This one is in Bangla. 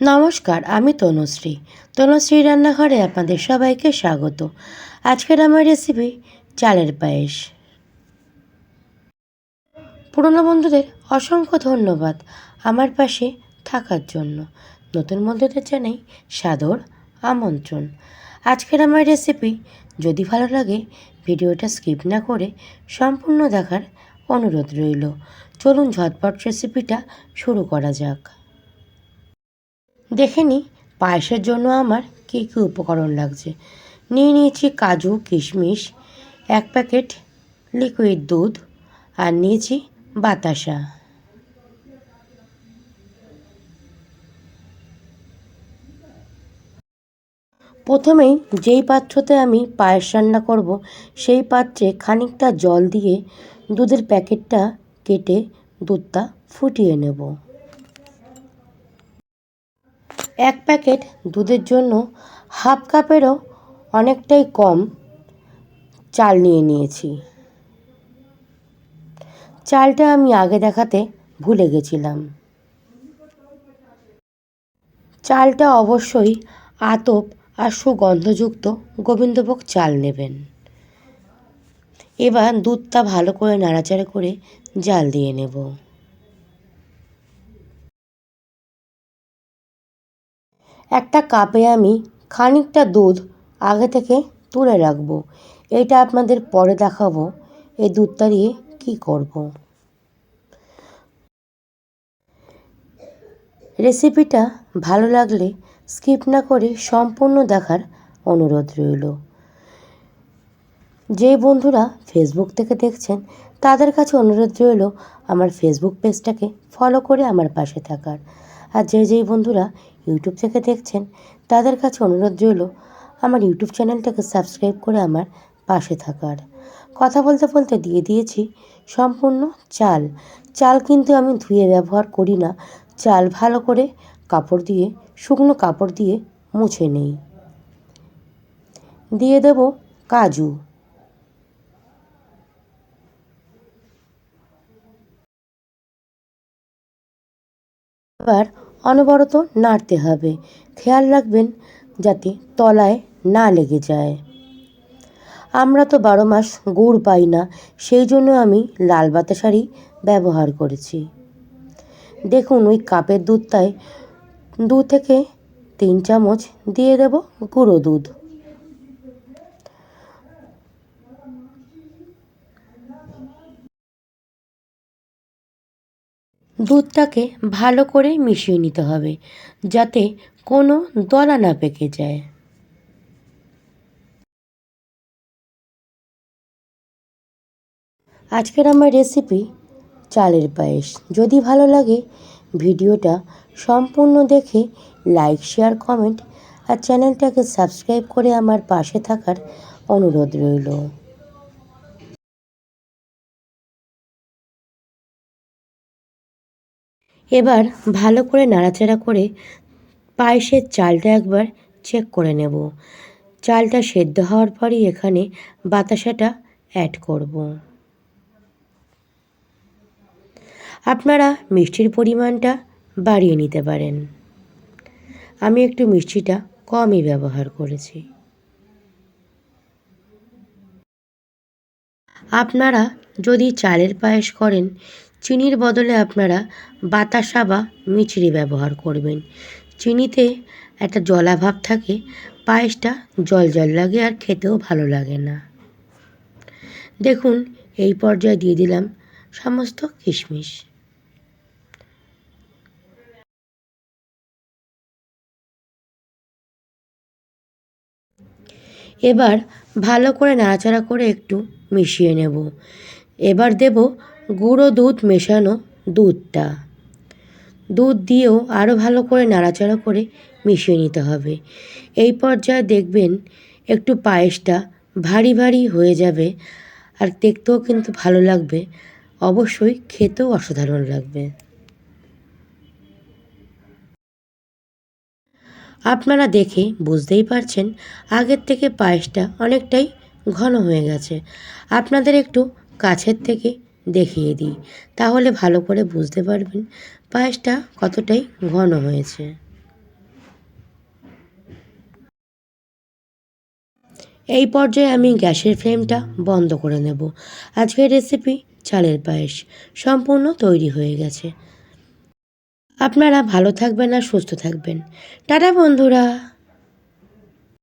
নমস্কার, আমি তনুশ্রী। তনুশ্রী রান্নাঘরে আপনাদের সবাইকে স্বাগত। আজকের আমার রেসিপি চালের পায়েস। পুরনো বন্ধুদের অসংখ্য ধন্যবাদ আমার পাশে থাকার জন্য। নতুন বন্ধুদের জানাই সাদর আমন্ত্রণ। আজকের আমার রেসিপি যদি ভালো লাগে, ভিডিওটা স্কিপ না করে সম্পূর্ণ দেখার অনুরোধ রইল। চলুন ঝটপট রেসিপিটা শুরু করা যাক। দেখে নিই পায়েসের জন্য আমার কী কী উপকরণ লাগছে। নিয়ে নিয়েছি কাজু, কিশমিশ, এক প্যাকেট লিকুইড দুধ আর নিয়েছি বাতাসা। প্রথমেই যেই পাত্রতে আমি পায়েস রান্না করব, সেই পাত্রে খানিকটা জল দিয়ে দুধের প্যাকেটটা কেটে দুধটা ফুটিয়ে নেব। এক প্যাকেট দুধের জন্য হাফ কাপেরও অনেকটাই কম চাল নিয়ে নিয়েছি। চালটা আমি আগে দেখাতে ভুলে গেছিলাম। চালটা অবশ্যই আতপ আর সুগন্ধযুক্ত গোবিন্দভোগ চাল নেবেন। এবার দুধটা ভালো করে নাড়াচাড়া করে জাল দিয়ে নেব। একটা কাপে আমি খানিকটা দুধ আগে থেকে তুলে রাখব। এটা আপনাদের পরে দেখাবো এই দুধটা দিয়ে কী করব। রেসিপিটা ভালো লাগলে স্কিপ না করে সম্পূর্ণ দেখার অনুরোধ রইল। যে বন্ধুরা ফেসবুক থেকে দেখছেন, তাদের কাছে অনুরোধ রইল আমার ফেসবুক পেজটাকে ফলো করে আমার পাশে থাকার। আর যে যেই বন্ধুরা ইউটিউব থেকে দেখছেন, তাদের কাছে অনুরোধ রইল আমার ইউটিউব চ্যানেলটাকে সাবস্ক্রাইব করে আমার পাশে থাকার। কথা বলতে বলতে দিয়ে দিয়েছি সম্পূর্ণ চাল। চাল কিন্তু আমি ধুয়ে ব্যবহার করি না। চাল ভালো করে কাপড় দিয়ে, শুকনো কাপড় দিয়ে মুছে নেই। দিয়ে দেব কাজু। এবার অনবরত নাড়তে হবে। খেয়াল রাখবেন যাতে তলায় না লেগে যায়। আমরা তো বারো মাস গুড় পাই না, সেই জন্য আমি লাল বাতাসারই ব্যবহার করেছি। দেখুন, ওই কাপের দুধটায় দু থেকে তিন চামচ দিয়ে দেব গুঁড়ো দুধ। দুধটাকে ভালো করে মিশিয়ে নিতে হবে, যাতে কোনো দলা না পেকে যায়। আজকের আমার রেসিপি চালের পায়েস। যদি ভালো লাগে, ভিডিওটা সম্পূর্ণ দেখে লাইক শেয়ার কমেন্ট আর চ্যানেলটাকে সাবস্ক্রাইব করে আমার পাশে থাকার অনুরোধ রইল। এবার ভালো করে নাড়াচাড়া করে পায়েসের চালটা একবার চেক করে নেব। চালটা সেদ্ধ হওয়ার পরই এখানে বাতাসাটা অ্যাড করব। আপনারা মিষ্টির পরিমাণটা বাড়িয়ে নিতে পারেন। আমি একটু মিষ্টিটা কমই ব্যবহার করেছি। আপনারা যদি চালের পায়েস করেন চিনির বদলে আপনারা বাতাসা বা মিছরি ব্যবহার করবেন। চিনিতে একটা জলাভাব থাকে, পায়েসটা জল জল লাগে আর খেতেও ভালো লাগে না। দেখুন, এই পর্যায়ে দিয়ে দিলাম সমস্ত কিশমিশ। এবার ভালো করে নাড়াচাড়া করে একটু মিশিয়ে নেব। এবার দেব গুঁড়ো দুধ মেশানো দুধটা। দুধ দিয়েও আরও ভালো করে নাড়াচাড়া করে মিশিয়ে নিতে হবে। এই পর্যায়ে দেখবেন একটু পায়েসটা ভারী ভারী হয়ে যাবে আর দেখতেও কিন্তু ভালো লাগবে। অবশ্যই খেতেও অসাধারণ লাগবে। আপনারা দেখে বুঝতেই পারছেন আগের থেকে পায়েসটা অনেকটাই ঘন হয়ে গেছে। আপনাদের একটু কাছের থেকে দেখিয়ে দিই। তাহলে ভালো করে বুঝতে পারবেন পায়েসটা কতটাই ঘন হয়েছে। এই পর্যায়ে আমি গ্যাসের ফ্লেমটা বন্ধ করে নেব। আজকের রেসিপি চালের পায়েস। সম্পূর্ণ তৈরি হয়ে গেছে। আপনারা ভালো থাকবেন আর সুস্থ থাকবেন। টাটা বন্ধুরা।